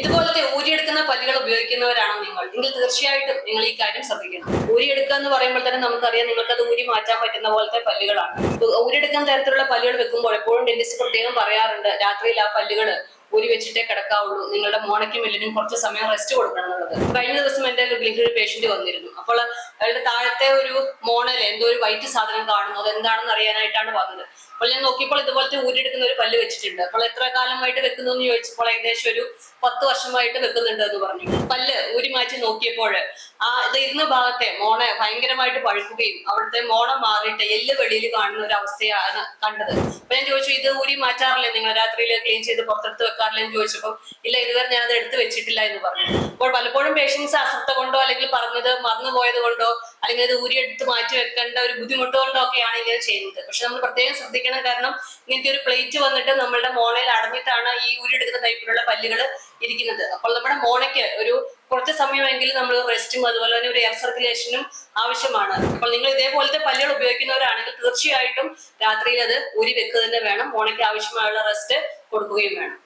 ഇതുപോലത്തെ ഊരിയെടുക്കുന്ന പല്ലുകൾ ഉപയോഗിക്കുന്നവരാണോ നിങ്ങൾ? നിങ്ങൾ തീർച്ചയായിട്ടും നിങ്ങൾ ഈ കാര്യം ശ്രദ്ധിക്കണം. ഊരിയെടുക്കുക എന്ന് പറയുമ്പോൾ തന്നെ നമുക്കറിയാം നിങ്ങൾക്ക് അത് ഊരി മാറ്റാൻ പറ്റുന്ന പോലത്തെ പല്ലുകളാണ്. ഊരിയെടുക്കുന്ന തരത്തിലുള്ള പല്ലുകൾ വെക്കുമ്പോൾ എപ്പോഴും ഡെന്റിസ്റ്റ് പ്രത്യേകം പറയാറുണ്ട് രാത്രിയിൽ ആ പല്ലുകൾ ഊരി വെച്ചിട്ടേ കിടക്കാവുള്ളൂ. നിങ്ങളുടെ മോണയ്ക്കും എല്ലിനും കുറച്ച് സമയം റെസ്റ്റ് കൊടുക്കണം എന്നുള്ളത്. കഴിഞ്ഞ ദിവസം എന്റെ ഒരു ഒരു പേഷ്യന്റ് വന്നിരുന്നു. അപ്പോൾ അയാളുടെ താഴത്തെ ഒരു മോണൽ എന്തോ ഒരു വൈറ്റ് സാധനം കാണുന്നു. അത് എന്താണെന്ന് അറിയാനായിട്ടാണ് വന്നത്. അപ്പോൾ ഞാൻ നോക്കിയപ്പോൾ ഇതുപോലത്തെ ഊരിയെടുക്കുന്ന ഒരു പല്ല് വെച്ചിട്ടുണ്ട്. അപ്പോൾ എത്ര കാലമായിട്ട് വെക്കുന്നു എന്ന് ചോദിച്ചപ്പോൾ ഏകദേശം ഒരു പത്ത് വർഷമായിട്ട് വെക്കുന്നുണ്ട് എന്ന് പറഞ്ഞു. പല്ല് ഊരി നോക്കിയപ്പോൾ ആ ഇരുന്ന ഭാഗത്തെ മോണ ഭയങ്കരമായിട്ട് പഴുക്കുകയും അവിടുത്തെ മോണ മാറിയിട്ട് എല്ല് വെളിയിൽ കാണുന്ന ഒരു അവസ്ഥയാണ് കണ്ടത്. അപ്പൊ ഞാൻ ചോദിച്ചു ഇത് ഊരി മാറ്റാറില്ലേ നിങ്ങൾ? രാത്രിയിൽ ക്ലീൻ ചെയ്ത് പുറത്തെടുത്ത് വെക്കാറില്ലേ? എന്ന് ചോദിച്ചപ്പോൾ ഇല്ല ഇതുവരെ ഞാൻ അത് എടുത്ത് വെച്ചിട്ടില്ല എന്ന് പറഞ്ഞു. അപ്പോൾ പലപ്പോഴും പേഷ്യൻസ് അശ്രദ്ധ കൊണ്ടോ അല്ലെങ്കിൽ പറഞ്ഞത് മറന്നു പോയത് കൊണ്ടോ അല്ലെങ്കിൽ ഇത് ഊരി എടുത്ത് മാറ്റി വെക്കേണ്ട ഒരു ബുദ്ധിമുട്ട് കൊണ്ടോ ഒക്കെയാണ് ഇങ്ങനെ ചെയ്യുന്നത്. പക്ഷെ നമ്മൾ പ്രത്യേകം ശ്രദ്ധിക്കണം. കാരണം ഇങ്ങനത്തെ ഒരു പ്ലേറ്റ് വന്നിട്ട് നമ്മളുടെ മോണയിൽ അടഞ്ഞിട്ടാണ് ഈ ഊരി എടുക്കുന്ന ടൈപ്പിലുള്ള പല്ലുകൾ ഇരിക്കുന്നത്. അപ്പോൾ നമ്മുടെ മോണയ്ക്ക് ഒരു കുറച്ച് സമയമെങ്കിലും നമ്മൾ റെസ്റ്റും അതുപോലെ തന്നെ ഒരു എയർ സർക്കുലേഷനും ആവശ്യമാണ്. അപ്പോൾ നിങ്ങൾ ഇതേപോലത്തെ പല്ലുകൾ ഉപയോഗിക്കുന്നവരാണെങ്കിൽ തീർച്ചയായിട്ടും രാത്രിയിൽ അത് ഊരി വെക്കുക തന്നെ വേണം. മോണയ്ക്ക് ആവശ്യമായുള്ള റെസ്റ്റ് കൊടുക്കുകയും വേണം.